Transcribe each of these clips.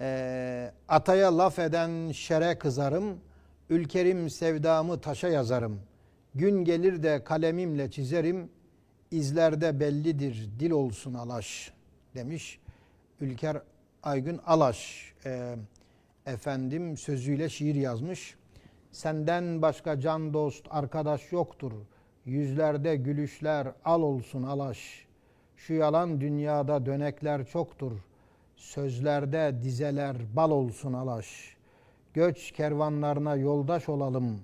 Ee, ataya laf eden şere kızarım, ülkerim sevdamı taşa yazarım. Gün gelir de kalemimle çizerim, izlerde bellidir dil olsun alaş demiş. Ülker Aygün Alaş Ee, efendim sözüyle şiir yazmış. Senden başka can dost arkadaş yoktur. Yüzlerde gülüşler al olsun alaş. Şu yalan dünyada dönekler çoktur. Sözlerde dizeler bal olsun alaş. Göç kervanlarına yoldaş olalım.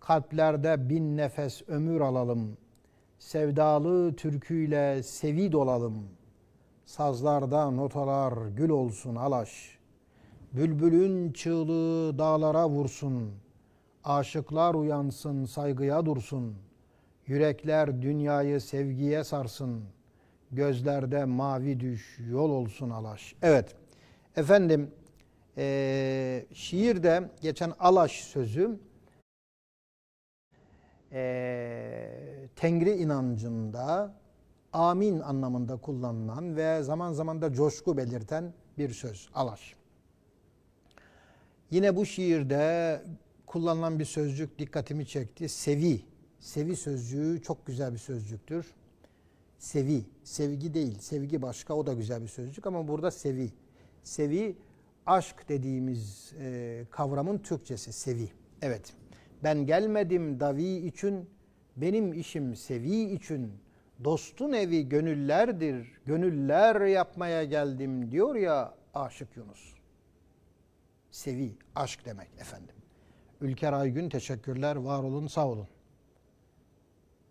Kalplerde bin nefes ömür alalım. Sevdalı türküyle sevid olalım. Sazlarda notalar gül olsun alaş. Bülbülün çığlığı dağlara vursun. Aşıklar uyansın, saygıya dursun. Yürekler dünyayı sevgiye sarsın. Gözlerde mavi düş, yol olsun alaş. Evet, efendim eee şiirde geçen alaş sözü eee Tengri inancında amin anlamında kullanılan ve zaman zaman da coşku belirten bir söz. Alaş. Yine bu şiirde kullanılan bir sözcük dikkatimi çekti. Sevi. Sevi sözcüğü çok güzel bir sözcüktür. Sevi. Sevgi değil. Sevgi başka. O da güzel bir sözcük ama burada sevi. Sevi aşk dediğimiz e, kavramın Türkçesi sevi. Evet. Ben gelmedim davi için, benim işim sevi için. Dostun evi gönüllerdir, gönüller yapmaya geldim diyor ya Aşık Yunus. Sevi, aşk demek efendim. Ülker Aygün teşekkürler, var olun, sağ olun.